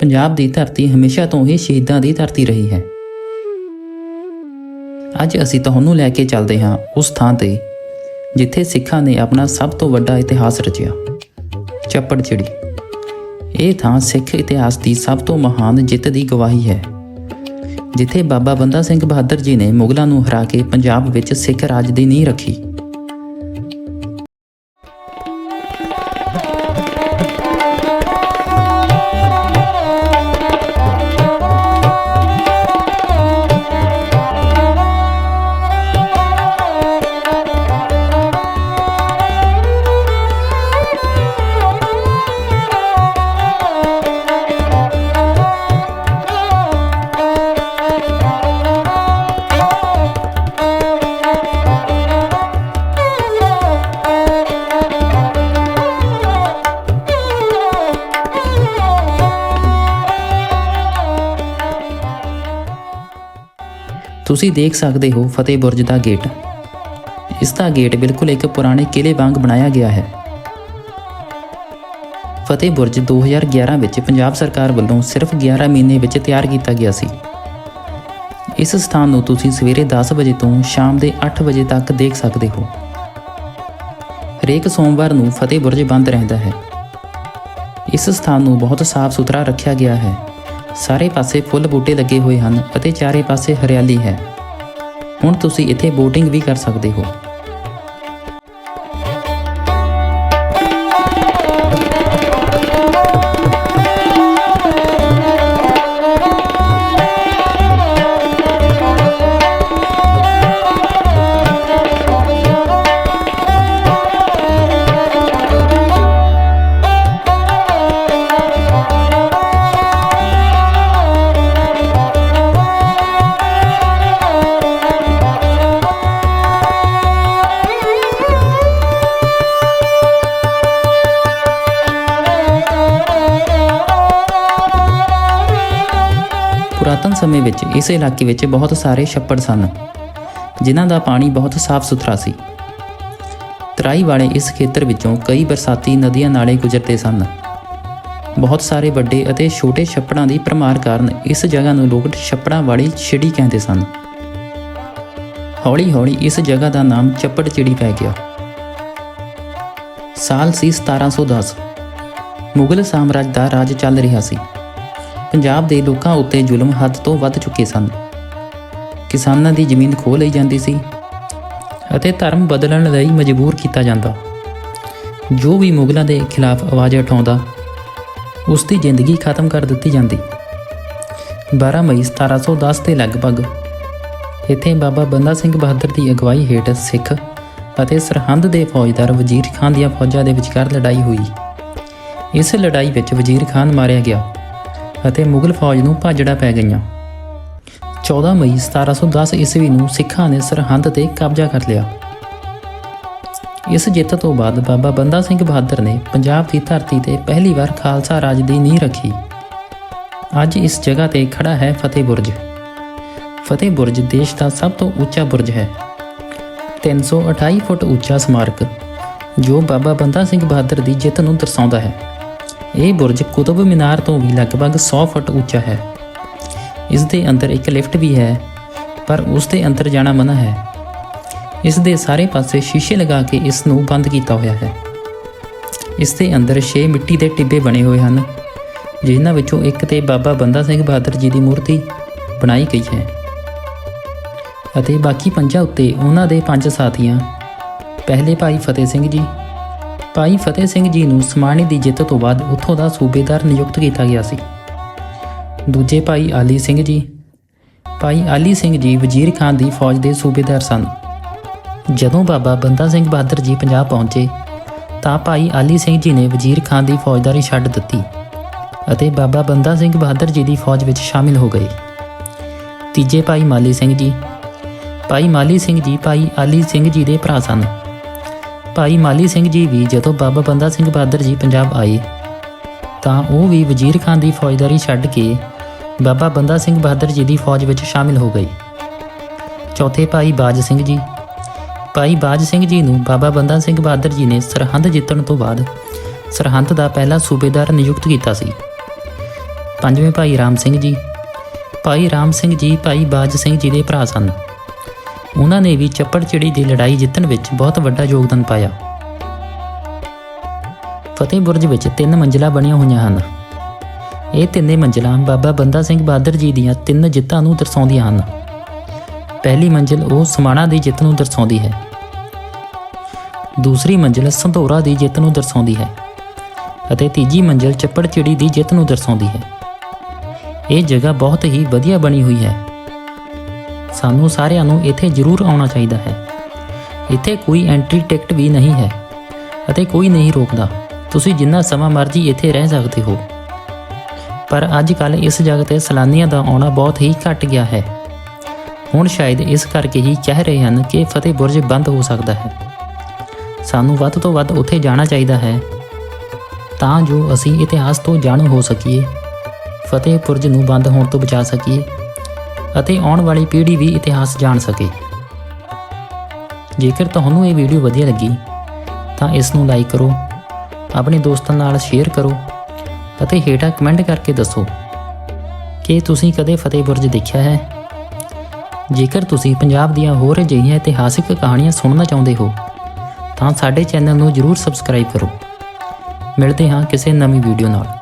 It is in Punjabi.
ਪੰਜਾਬ ਦੀ ਧਰਤੀ ਹਮੇਸ਼ਾ ਤੋਂ ਹੀ ਸ਼ਹੀਦਾਂ ਦੀ ਧਰਤੀ ਰਹੀ ਹੈ। ਅੱਜ ਅਸੀਂ ਤੁਹਾਨੂੰ ਲੈ ਕੇ ਚੱਲਦੇ ਹਾਂ ਉਸ ਥਾਂ ਤੇ, ਜਿੱਥੇ ਸਿੱਖਾਂ ਨੇ ਆਪਣਾ ਸਭ ਤੋਂ ਵੱਡਾ ਇਤਿਹਾਸ ਰਚਿਆ, ਚੱਪੜ ਚਿੜੀ। ਇਹ ਥਾਂ ਸਿੱਖ ਇਤਿਹਾਸ ਦੀ ਸਭ ਤੋਂ ਮਹਾਨ ਜਿੱਤ ਦੀ ਗਵਾਹੀ ਹੈ, ਜਿੱਥੇ ਬਾਬਾ ਬੰਦਾ ਸਿੰਘ ਬਹਾਦਰ ਜੀ ਨੇ ਮੁਗਲਾਂ ਨੂੰ ਹਰਾ ਕੇ ਪੰਜਾਬ ਵਿੱਚ ਸਿੱਖ ਰਾਜ ਦੀ ਨੀਂਹ ਰੱਖੀ। ਤੁਸੀਂ ਦੇਖ ਸਕਦੇ ਹੋ ਫਤਿਹ ਬੁਰਜ ਦਾ ਗੇਟ। ਇਸ ਦਾ ਗੇਟ ਬਿਲਕੁਲ ਇੱਕ ਪੁਰਾਣੇ ਕਿਲੇ ਵਾਂਗ ਬਣਾਇਆ ਗਿਆ ਹੈ। ਫਤਿਹ ਬੁਰਜ 2011 ਵਿੱਚ ਪੰਜਾਬ ਸਰਕਾਰ ਵੱਲੋਂ ਸਿਰਫ 11 ਮਹੀਨੇ ਵਿੱਚ ਤਿਆਰ ਕੀਤਾ ਗਿਆ ਸੀ। ਇਸ ਸਥਾਨ ਨੂੰ ਤੁਸੀਂ ਸਵੇਰੇ 10 ਵਜੇ ਤੋਂ ਸ਼ਾਮ ਦੇ 8 ਵਜੇ ਤੱਕ ਦੇਖ ਸਕਦੇ ਹੋ। ਹਰੇਕ ਸੋਮਵਾਰ ਨੂੰ ਫਤਿਹ ਬੁਰਜ ਬੰਦ ਰਹਿੰਦਾ ਹੈ। ਇਸ ਸਥਾਨ ਨੂੰ ਬਹੁਤ ਸਾਫ਼ ਸੁਥਰਾ ਰੱਖਿਆ ਗਿਆ ਹੈ। ਸਾਰੇ ਪਾਸੇ ਫੁੱਲ ਬੂਟੇ ਲੱਗੇ ਹੋਏ ਹਨ ਅਤੇ ਚਾਰੇ ਪਾਸੇ ਹਰਿਆਲੀ ਹੈ। ਹੁਣ ਤੁਸੀਂ ਇੱਥੇ ਬੋਟਿੰਗ ਵੀ ਕਰ ਸਕਦੇ ਹੋ। ਪੁਰਾਤਨ ਸਮੇਂ ਵਿੱਚ ਇਸ ਇਲਾਕੇ ਵਿੱਚ ਬਹੁਤ ਸਾਰੇ ਛੱਪੜ ਸਨ, ਜਿਨ੍ਹਾਂ ਦਾ ਪਾਣੀ ਬਹੁਤ ਸਾਫ਼ ਸੁਥਰਾ ਸੀ। ਤਰਾਈ ਵਾਲੇ ਇਸ ਖੇਤਰ ਵਿੱਚੋਂ ਕਈ ਬਰਸਾਤੀ ਨਦੀਆਂ ਨਾਲੇ ਗੁਜ਼ਰਦੇ ਸਨ। ਬਹੁਤ ਸਾਰੇ ਵੱਡੇ ਅਤੇ ਛੋਟੇ ਛੱਪੜਾਂ ਦੀ ਭਰਮਾਰ ਕਾਰਨ ਇਸ ਜਗ੍ਹਾ ਨੂੰ ਲੋਕ ਛੱਪੜਾਂ ਵਾਲੀ ਛਿੜੀ ਕਹਿੰਦੇ ਸਨ। ਹੌਲੀ-ਹੌਲੀ ਇਸ ਜਗ੍ਹਾ ਦਾ ਨਾਮ ਚੱਪੜ ਚਿੜੀ ਪੈ ਗਿਆ। ਸਾਲ ਸੀ 1710 ਮੁਗਲ ਸਾਮਰਾਜ ਦਾ ਰਾਜ ਚੱਲ ਰਿਹਾ ਸੀ। ਪੰਜਾਬ ਦੇ ਲੋਕਾਂ ਉੱਤੇ ਜ਼ੁਲਮ ਹੱਦ ਤੋਂ ਵੱਧ ਚੁੱਕੇ ਸਨ। ਕਿਸਾਨਾਂ ਦੀ ਜ਼ਮੀਨ ਖੋਹ ਲਈ ਜਾਂਦੀ ਸੀ ਅਤੇ ਧਰਮ ਬਦਲਣ ਲਈ ਮਜਬੂਰ ਕੀਤਾ ਜਾਂਦਾ। ਜੋ ਵੀ ਮੁਗਲਾਂ ਦੇ ਖਿਲਾਫ ਆਵਾਜ਼ ਉਠਾਉਂਦਾ ਉਸ ਦੀ ਜ਼ਿੰਦਗੀ ਖਤਮ ਕਰ ਦਿੱਤੀ ਜਾਂਦੀ। 12 ਮਈ 1710 ਦੇ ਲਗਭਗ ਇੱਥੇ ਬਾਬਾ ਬੰਦਾ ਸਿੰਘ ਬਹਾਦਰ ਦੀ ਅਗਵਾਈ ਹੇਠ ਸਿੱਖ ਅਤੇ ਸਰਹੰਦ ਦੇ ਫੌਜਦਾਰ ਵਜ਼ੀਰ ਖਾਨ ਦੀਆਂ ਫੌਜਾਂ ਦੇ ਵਿਚਕਾਰ ਲੜਾਈ ਹੋਈ। ਇਸ ਲੜਾਈ ਵਿੱਚ ਵਜ਼ੀਰ ਖਾਨ ਮਾਰਿਆ ਗਿਆ। ਅਤੇ ਮੁਗਲ ਫੌਜ ਨੂੰ ਭਾਜੜਾ ਪੈ ਗਈਆਂ। 14 ਮਈ 1710 ਈਸਵੀ ਨੂੰ ਸਿੱਖਾਂ ਨੇ ਸਰਹੰਦ ਤੇ ਕਬਜ਼ਾ ਕਰ ਲਿਆ। ਇਸ ਜਿੱਤ ਤੋਂ ਬਾਅਦ ਬਾਬਾ ਬੰਦਾ ਸਿੰਘ ਬਹਾਦਰ ਨੇ ਪੰਜਾਬ ਦੀ ਧਰਤੀ ਤੇ ਪਹਿਲੀ ਵਾਰ ਖਾਲਸਾ ਰਾਜ ਦੀ ਨੀਂਹ ਰੱਖੀ। ਅੱਜ ਇਸ ਜਗ੍ਹਾ ਤੇ ਖੜਾ ਹੈ ਫਤਿਹ ਬੁਰਜ। ਫਤਿਹ ਬੁਰਜ ਦੇਸ਼ ਦਾ ਸਭ ਤੋਂ ਉੱਚਾ ਬੁਰਜ ਹੈ। 328 ਫੁੱਟ ਉੱਚਾ ਸਮਾਰਕ, ਜੋ ਬਾਬਾ ਬੰਦਾ ਸਿੰਘ ਬਹਾਦਰ ਦੀ ਜਿੱਤ ਨੂੰ ਦਰਸਾਉਂਦਾ ਹੈ। ਇਹ ਬੁਰਜ ਕੁਤਬ ਮੀਨਾਰ ਤੋਂ ਵੀ ਲਗਭਗ 100 ਫੁੱਟ ਉੱਚਾ ਹੈ। ਇਸ ਦੇ ਅੰਦਰ ਇੱਕ ਲਿਫਟ ਵੀ ਹੈ, ਪਰ ਉਸ ਦੇ ਅੰਦਰ ਜਾਣਾ ਮਨਾ ਹੈ। ਇਸ ਦੇ ਸਾਰੇ ਪਾਸੇ ਸ਼ੀਸ਼ੇ ਲਗਾ ਕੇ ਇਸ ਨੂੰ ਬੰਦ ਕੀਤਾ ਹੋਇਆ ਹੈ। ਇਸ ਦੇ ਅੰਦਰ 6 ਮਿੱਟੀ ਦੇ ਟਿੱਬੇ ਬਣੇ ਹੋਏ ਹਨ, ਜਿਨ੍ਹਾਂ ਵਿੱਚੋਂ ਇੱਕ ਤੇ ਬਾਬਾ ਬੰਦਾ ਸਿੰਘ ਬਹਾਦਰ ਜੀ ਦੀ ਮੂਰਤੀ ਬਣਾਈ ਗਈ ਹੈ ਅਤੇ ਬਾਕੀ ਪੰਜਾਂ ਉੱਤੇ ਉਹਨਾਂ ਦੇ ਪੰਜ ਸਾਥੀਆਂ, ਪਹਿਲੇ ਭਾਈ ਫਤਿਹ ਸਿੰਘ ਜੀ ਭਾਈ ਫਤਿਹ ਸਿੰਘ ਜੀ ਨੂੰ ਸਮਾਣੀ ਦੀ ਜਿੱਤ ਤੋਂ ਬਾਅਦ ਉੱਥੋਂ ਦਾ ਸੂਬੇਦਾਰ ਨਿਯੁਕਤ ਕੀਤਾ ਗਿਆ ਸੀ। ਦੂਜੇ ਭਾਈ ਆਲੀ ਸਿੰਘ ਜੀ। ਭਾਈ ਆਲੀ ਸਿੰਘ ਜੀ ਵਜ਼ੀਰ ਖਾਨ ਦੀ ਫੌਜ ਦੇ ਸੂਬੇਦਾਰ ਸਨ। ਜਦੋਂ ਬਾਬਾ ਬੰਦਾ ਸਿੰਘ ਬਹਾਦਰ ਜੀ ਪੰਜਾਬ ਪਹੁੰਚੇ, ਤਾਂ ਭਾਈ ਆਲੀ ਸਿੰਘ ਜੀ ਨੇ ਵਜ਼ੀਰ ਖਾਨ ਦੀ ਫੌਜਦਾਰੀ ਛੱਡ ਦਿੱਤੀ ਅਤੇ ਬਾਬਾ ਬੰਦਾ ਸਿੰਘ ਬਹਾਦਰ ਜੀ ਦੀ ਫੌਜ ਵਿੱਚ ਸ਼ਾਮਿਲ ਹੋ ਗਏ। ਤੀਜੇ ਭਾਈ ਮਾਲੀ ਸਿੰਘ ਜੀ। ਭਾਈ ਮਾਲੀ ਸਿੰਘ ਜੀ ਭਾਈ ਆਲੀ ਸਿੰਘ ਜੀ ਦੇ ਭਰਾ ਸਨ। ਭਾਈ ਮਾਲੀ ਸਿੰਘ ਜੀ ਵੀ ਜਦੋਂ ਬਾਬਾ ਬੰਦਾ ਸਿੰਘ ਬਹਾਦਰ ਜੀ ਪੰਜਾਬ ਆਏ, ਤਾਂ ਉਹ ਵੀ ਵਜ਼ੀਰ ਖਾਨ ਦੀ ਫੌਜਦਾਰੀ ਛੱਡ ਕੇ ਬਾਬਾ ਬੰਦਾ ਸਿੰਘ ਬਹਾਦਰ ਜੀ ਦੀ ਫੌਜ ਵਿੱਚ ਸ਼ਾਮਿਲ ਹੋ ਗਏ। ਚੌਥੇ ਭਾਈ ਬਾਜ ਸਿੰਘ ਜੀ। ਭਾਈ ਬਾਜ ਸਿੰਘ ਜੀ ਨੂੰ ਬਾਬਾ ਬੰਦਾ ਸਿੰਘ ਬਹਾਦਰ ਜੀ ਨੇ ਸਰਹੰਦ ਜਿੱਤਣ ਤੋਂ ਬਾਅਦ ਸਰਹੰਦ ਦਾ ਪਹਿਲਾ ਸੂਬੇਦਾਰ ਨਿਯੁਕਤ ਕੀਤਾ ਸੀ। ਪੰਜਵੇਂ ਭਾਈ ਰਾਮ ਸਿੰਘ ਜੀ। ਭਾਈ ਰਾਮ ਸਿੰਘ ਜੀ, ਭਾਈ ਬਾਜ ਸਿੰਘ ਜੀ ਦੇ ਭਰਾ ਸਨ। ਉਹਨਾਂ ਨੇ ਵੀ ਚੱਪੜਚਿੜੀ ਦੀ ਲੜਾਈ ਜਿੱਤਣ ਵਿੱਚ ਬਹੁਤ ਵੱਡਾ ਯੋਗਦਾਨ ਪਾਇਆ। ਫਤਿਹ ਬੁਰਜ ਵਿੱਚ ਤਿੰਨ ਮੰਜ਼ਿਲਾਂ ਬਣੀਆਂ ਹੋਈਆਂ ਹਨ। ਇਹ ਤਿੰਨੇ ਮੰਜ਼ਿਲਾਂ ਬਾਬਾ ਬੰਦਾ ਸਿੰਘ ਬਹਾਦਰ ਜੀ ਦੀਆਂ ਤਿੰਨ ਜਿੱਤਾਂ ਨੂੰ ਦਰਸਾਉਂਦੀਆਂ ਹਨ। ਪਹਿਲੀ ਮੰਜ਼ਿਲ ਉਹ ਸਮਾਣਾ ਦੀ ਜਿੱਤ ਨੂੰ ਦਰਸਾਉਂਦੀ ਹੈ। ਦੂਸਰੀ ਮੰਜ਼ਿਲ ਸੰਧੋਰਾ ਦੀ ਜਿੱਤ ਨੂੰ ਦਰਸਾਉਂਦੀ ਹੈ ਅਤੇ ਤੀਜੀ ਮੰਜ਼ਿਲ ਚੱਪੜਚਿੜੀ ਦੀ ਜਿੱਤ ਨੂੰ ਦਰਸਾਉਂਦੀ ਹੈ। ਇਹ ਜਗ੍ਹਾ ਬਹੁਤ ਹੀ ਵਧੀਆ ਬਣੀ ਹੋਈ ਹੈ। ਸਾਨੂੰ ਸਾਰਿਆਂ ਨੂੰ ਇੱਥੇ ਜ਼ਰੂਰ ਆਉਣਾ ਚਾਹੀਦਾ ਹੈ। ਇੱਥੇ ਕੋਈ ਐਂਟਰੀ ਟਿਕਟ ਵੀ ਨਹੀਂ ਹੈ ਅਤੇ ਕੋਈ ਨਹੀਂ ਰੋਕਦਾ। ਤੁਸੀਂ ਜਿੰਨਾ ਸਮਾਂ ਮਰਜ਼ੀ ਇੱਥੇ ਰਹਿ ਸਕਦੇ ਹੋ। ਪਰ ਅੱਜ ਕੱਲ ਇਸ ਜਗ੍ਹਾ ਤੇ ਸੈਲਾਨੀਆਂ ਦਾ ਆਉਣਾ ਬਹੁਤ ਹੀ ਘਟ ਗਿਆ ਹੈ। ਹੁਣ ਸ਼ਾਇਦ ਇਸ ਕਰਕੇ ਹੀ ਕਹਿ ਰਹੇ ਹਨ ਕਿ ਫਤਿਹ ਬੁਰਜ ਬੰਦ ਹੋ ਸਕਦਾ ਹੈ। ਸਾਨੂੰ ਵੱਧ ਤੋਂ ਵੱਧ ਉੱਥੇ ਜਾਣਾ ਚਾਹੀਦਾ ਹੈ। ਤਾਂ ਜੋ ਅਸੀਂ ਇਤਿਹਾਸ ਤੋਂ ਜਾਣੂ ਹੋ ਸਕੀਏ। ਫਤਿਹ ਬੁਰਜ ਨੂੰ ਬੰਦ ਹੋਣ ਤੋਂ ਬਚਾ ਸਕੀਏ। ਅਤੇ ਆਉਣ ਵਾਲੀ ਪੀੜ੍ਹੀ ਵੀ ਇਤਿਹਾਸ ਜਾਣ ਸਕੇ। ਜੇਕਰ ਤੁਹਾਨੂੰ ਇਹ ਵੀਡੀਓ ਵਧੀਆ ਲੱਗੀ, ਤਾਂ ਇਸ ਨੂੰ ਲਾਈਕ ਕਰੋ, ਆਪਣੇ ਦੋਸਤਾਂ ਨਾਲ ਸ਼ੇਅਰ ਕਰੋ ਅਤੇ ਹੇਠਾਂ ਕਮੈਂਟ ਕਰਕੇ ਦੱਸੋ ਕਿ ਤੁਸੀਂ ਕਦੇ ਫਤਿਹ ਬੁਰਜ ਦੇਖਿਆ ਹੈ। ਜੇਕਰ ਤੁਸੀਂ ਪੰਜਾਬ ਦੀਆਂ ਹੋਰ ਅਜਿਹੀਆਂ ਇਤਿਹਾਸਿਕ ਕਹਾਣੀਆਂ ਸੁਣਨਾ ਚਾਹੁੰਦੇ ਹੋ, ਤਾਂ ਸਾਡੇ ਚੈਨਲ ਨੂੰ ਜਰੂਰ ਸਬਸਕ੍ਰਾਈਬ ਕਰੋ। ਮਿਲਦੇ ਹਾਂ ਕਿਸੇ ਨਵੀਂ ਵੀਡੀਓ ਨਾਲ।